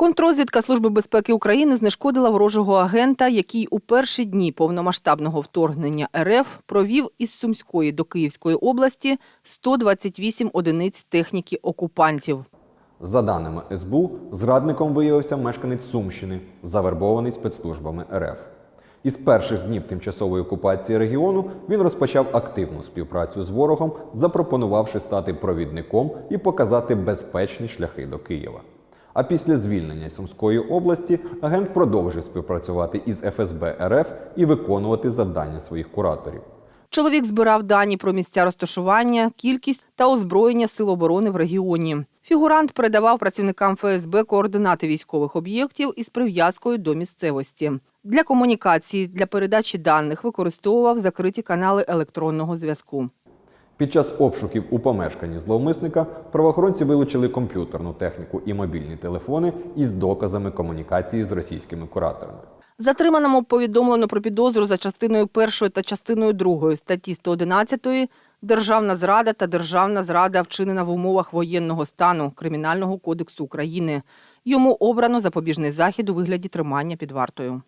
Контрозвідка Служби безпеки України знешкодила ворожого агента, який у перші дні повномасштабного вторгнення РФ провів із Сумської до Київської області 128 одиниць техніки окупантів. За даними СБУ, зрадником виявився мешканець Сумщини, завербований спецслужбами РФ. Із перших днів тимчасової окупації регіону він розпочав активну співпрацю з ворогом, запропонувавши стати провідником і показати безпечні шляхи до Києва. А після звільнення Сумської області агент продовжив співпрацювати із ФСБ РФ і виконувати завдання своїх кураторів. Чоловік збирав дані про місця розташування, кількість та озброєння сил оборони в регіоні. Фігурант передавав працівникам ФСБ координати військових об'єктів із прив'язкою до місцевості. Для комунікації, для передачі даних використовував закриті канали електронного зв'язку. Під час обшуків у помешканні зловмисника правоохоронці вилучили комп'ютерну техніку і мобільні телефони із доказами комунікації з російськими кураторами. Затриманому повідомлено про підозру за частиною 1 та частиною 2 статті 111 Державна зрада та державна зрада вчинена в умовах воєнного стану Кримінального кодексу України. Йому обрано запобіжний захід у вигляді тримання під вартою.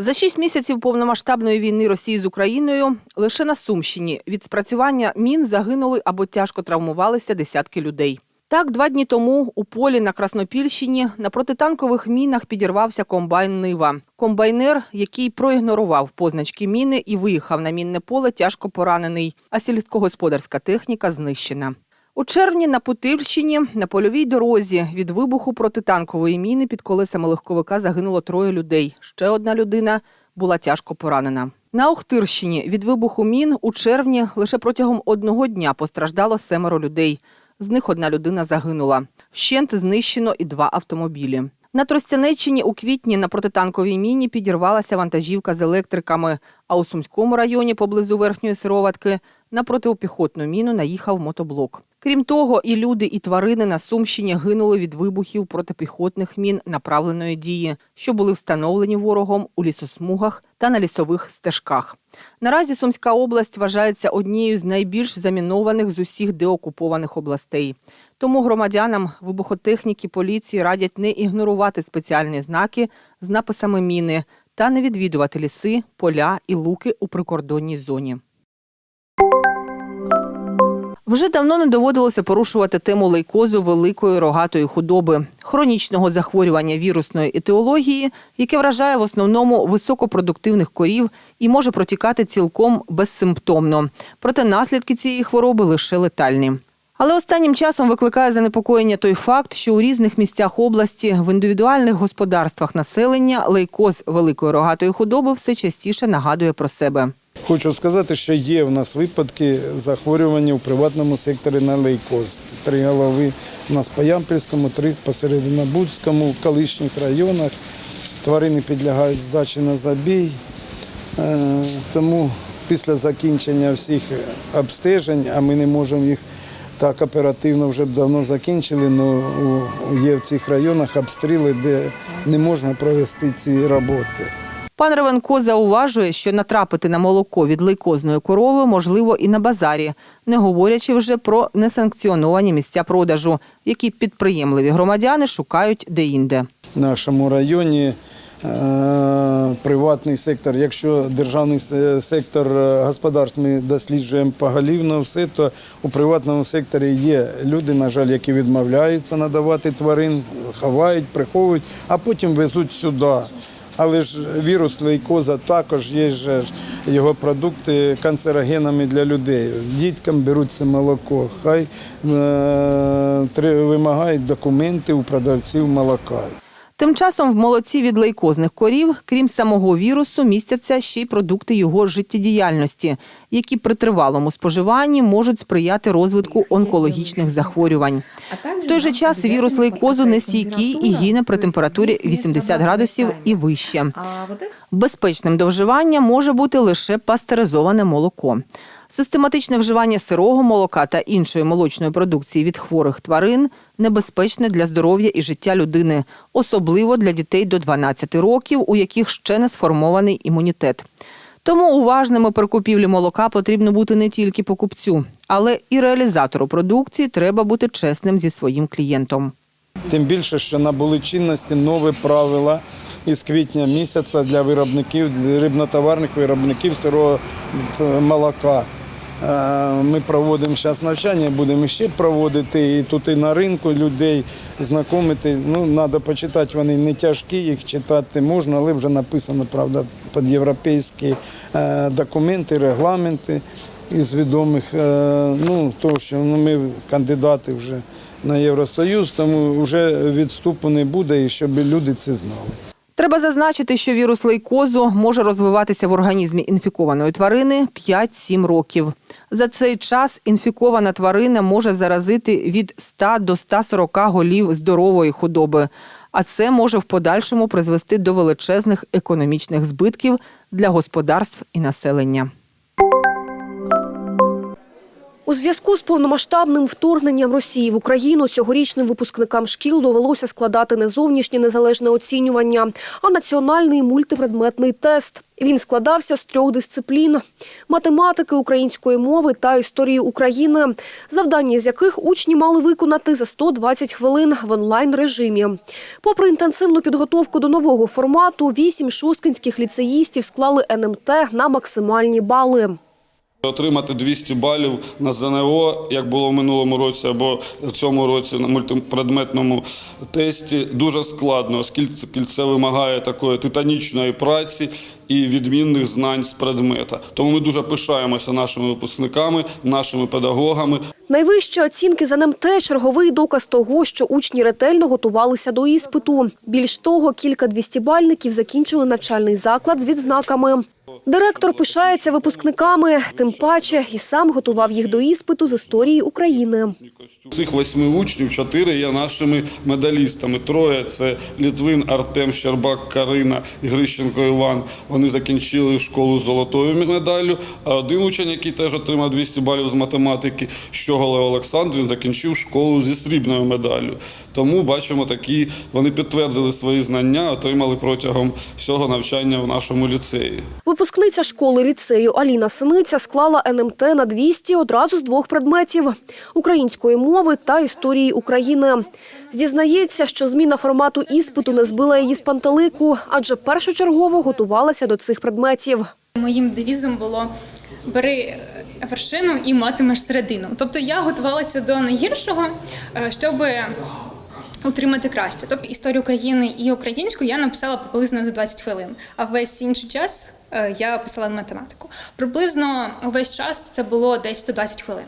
За шість місяців повномасштабної війни Росії з Україною лише на Сумщині від спрацювання мін загинули або тяжко травмувалися десятки людей. Так, два дні тому у полі на Краснопільщині на протитанкових мінах підірвався комбайн Нива. Комбайнер, який проігнорував позначки міни і виїхав на мінне поле, тяжко поранений, а сільськогосподарська техніка знищена. У червні на Путильщині на польовій дорозі від вибуху протитанкової міни під колесами легковика загинуло троє людей. Ще одна людина була тяжко поранена. На Охтирщині від вибуху мін у червні лише протягом одного дня постраждало семеро людей. З них одна людина загинула. Вщент знищено і два автомобілі. На Тростянеччині у квітні на протитанковій міні підірвалася вантажівка з електриками, а у Сумському районі поблизу верхньої сироватки на протипіхотну міну наїхав мотоблок. Крім того, і люди, і тварини на Сумщині гинули від вибухів протипіхотних мін направленої дії, що були встановлені ворогом у лісосмугах та на лісових стежках. Наразі Сумська область вважається однією з найбільш замінованих з усіх деокупованих областей. Тому громадянам вибухотехніки поліції радять не ігнорувати спеціальні знаки з написами міни та не відвідувати ліси, поля і луки у прикордонній зоні. Вже давно не доводилося порушувати тему лейкозу великої рогатої худоби, хронічного захворювання вірусної етіології, яке вражає в основному високопродуктивних корів і може протікати цілком безсимптомно. Проте наслідки цієї хвороби лише летальні. Але останнім часом викликає занепокоєння той факт, що у різних місцях області в індивідуальних господарствах населення лейкоз великої рогатої худоби все частіше нагадує про себе. Хочу сказати, що є в нас випадки захворювання у приватному секторі на лейкоз. Три голови у нас по Ямпільському, три по Серединобудському, в колишніх районах. Тварини підлягають здачі на забій. Е, Тому після закінчення всіх обстежень, а ми не можемо їх так оперативно вже давно закінчили, але є в цих районах обстріли, де не можна провести ці роботи. Пан Ревенко зауважує, що натрапити на молоко від лейкозної корови можливо і на базарі, не говорячи вже про несанкціоновані місця продажу, які підприємливі громадяни шукають деінде. в нашому районі е, приватний сектор. Якщо державний сектор е, господарств ми досліджуємо поголівно все, то у приватному секторі є люди, на жаль, які відмовляються надавати тварин, ховають, приховують, а потім везуть сюди. Але ж вірус лейкоза також є ж його продукти канцерогенами для людей. Діткам беруть це молоко. Хай е, вимагають документи у продавців молока. Тим часом в молоці від лейкозних корів, крім самого вірусу, містяться ще й продукти його життєдіяльності, які при тривалому споживанні можуть сприяти розвитку онкологічних захворювань. В той же час вірус лейкозу нестійкий і гине при температурі 80 градусів і вище. Безпечним до вживання може бути лише пастеризоване молоко. Систематичне вживання сирого молока та іншої молочної продукції від хворих тварин небезпечне для здоров'я і життя людини, особливо для дітей до 12 років, у яких ще не сформований імунітет. Тому уважними при купівлі молока потрібно бути не тільки покупцю, але і реалізатору продукції треба бути чесним зі своїм клієнтом. Тим більше, що набули чинності нові правила із квітня місяця для виробників, рибнотоварних виробників сирого е, молока. Е, Ми проводимо зараз навчання, будемо ще проводити і тут і на ринку людей знайомити. Ну, треба почитати, вони не тяжкі, їх читати можна, але вже написано, правда, під європейські е, документи, регламенти із відомих. е, Ну, того, що ну, ми кандидати вже на Євросоюз, тому вже відступу не буде, і щоб люди це знали. Треба зазначити, що вірус лейкозу може розвиватися в організмі інфікованої тварини 5-7 років. За цей час інфікована тварина може заразити від 100 до 140 голів здорової худоби, а це може в подальшому призвести до величезних економічних збитків для господарств і населення. У зв'язку з повномасштабним вторгненням Росії в Україну цьогорічним випускникам шкіл довелося складати не зовнішнє незалежне оцінювання, а національний мультипредметний тест. Він складався з трьох дисциплін: математики, української мови та історії України, завдання з яких учні мали виконати за 120 хвилин в онлайн режимі. Попри інтенсивну підготовку до нового формату, вісім шосткинських ліцеїстів склали НМТ на максимальні бали. Отримати 200 балів на ЗНО, як було в минулому році або в цьому році на мультипредметному тесті, дуже складно, оскільки це вимагає такої титанічної праці і відмінних знань з предмета. Тому ми дуже пишаємося нашими випускниками, нашими педагогами. Найвищі оцінки за НМТ – черговий доказ того, що учні ретельно готувалися до іспиту. Більш того, кілька двістібальників закінчили навчальний заклад з відзнаками. Директор пишається випускниками, тим паче і сам готував їх до іспиту з історії України. Цих восьми учнів чотири є нашими медалістами. Троє це Літвин, Артем, Щербак, Карина Грищенко Іван. Вони закінчили школу з золотою медаллю. А один учень, який теж отримав 200 балів з математики, Щоголев Олександр, він закінчив школу зі срібною медаллю. Тому бачимо такі, вони підтвердили свої знання, отримали протягом всього навчання в нашому ліцеї. Випускниця школи ліцею Аліна Синиця склала НМТ на 200 одразу з двох предметів – української мови та історії України. Зізнається, що зміна формату іспиту не збила її з пантелику, адже першочергово готувалася до цих предметів. Моїм девізом було бери вершину і матимеш середину. Тобто я готувалася до найгіршого, е, щоб отримати краще. Тобто історію України і українську я написала приблизно за 20 хвилин, а весь інший час е, я писала математику. Приблизно увесь час це було десь 120 хвилин.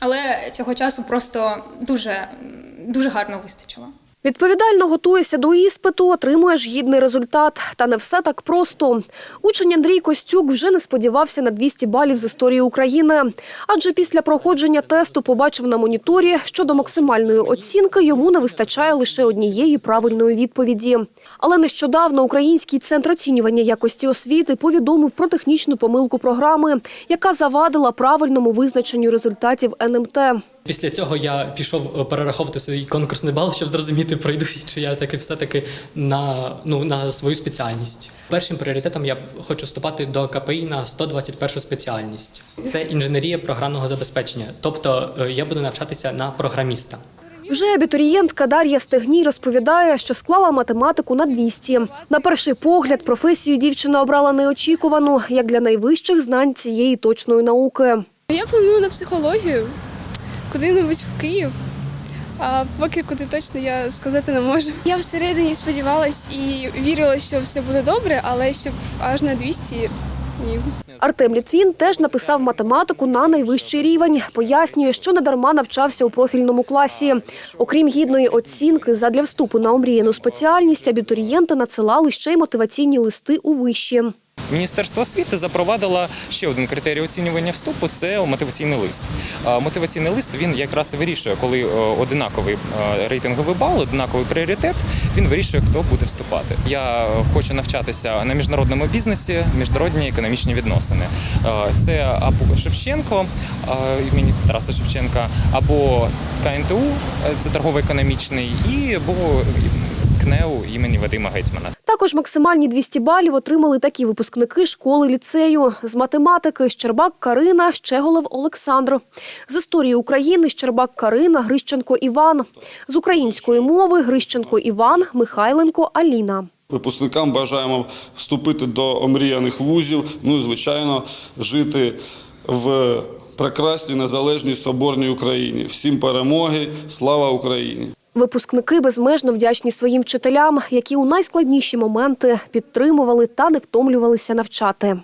Але цього часу просто дуже, дуже гарно вистачило. Відповідально готуєшся до іспиту, отримуєш гідний результат. Та не все так просто. Учень Андрій Костюк вже не сподівався на 200 балів з історії України. Адже після проходження тесту побачив на моніторі, що до максимальної оцінки йому не вистачає лише однієї правильної відповіді. Але нещодавно Український центр оцінювання якості освіти повідомив про технічну помилку програми, яка завадила правильному визначенню результатів НМТ. Після цього я пішов е, перераховувати свій конкурсний бал, щоб зрозуміти, пройду чи я таки все-таки на, ну, на свою спеціальність. Першим пріоритетом я хочу вступати до КПІ на 121 спеціальність. Це інженерія програмного забезпечення. Тобто е, я буду навчатися на програміста. Вже абітурієнтка Дар'я Стегній розповідає, що склала математику на 200. На перший погляд професію дівчина обрала неочікувану, як для найвищих знань цієї точної науки. Я планую на психологію куди-небудь в Київ. А поки куди точно я сказати не можу. Я всередині сподівалась і вірила, що все буде добре, але щоб аж на 200 ні. Артем Літвін теж написав математику на найвищий рівень. Пояснює, що недарма навчався у профільному класі. Окрім гідної оцінки, задля вступу на омріяну спеціальність абітурієнти надсилали ще й мотиваційні листи у виші. Міністерство освіти запровадило ще один критерій оцінювання вступу це мотиваційний лист. Мотиваційний лист він якраз вирішує, коли е, одинаковий е, рейтинговий бал, одинаковий пріоритет, він вирішує, хто буде вступати. Я хочу навчатися на міжнародному бізнесі, міжнародні економічні відносини. Е, Це або Шевченко імені Тараса Шевченка, або КНТУ, це торгово-економічний, і або КНЕУ імені Вадима Гетьмана. Також максимальні 200 балів отримали такі випускники школи ліцею. З математики Щербак Карина, Щеголев Олександр. З історії України Щербак Карина, Грищенко Іван. З української мови Грищенко Іван, Михайленко Аліна. Випускникам бажаємо вступити до омріяних вузів, ну і, звичайно, жити в прекрасній незалежній соборній Україні. Всім перемоги, слава Україні! Випускники безмежно вдячні своїм вчителям, які у найскладніші моменти підтримували та не втомлювалися навчати.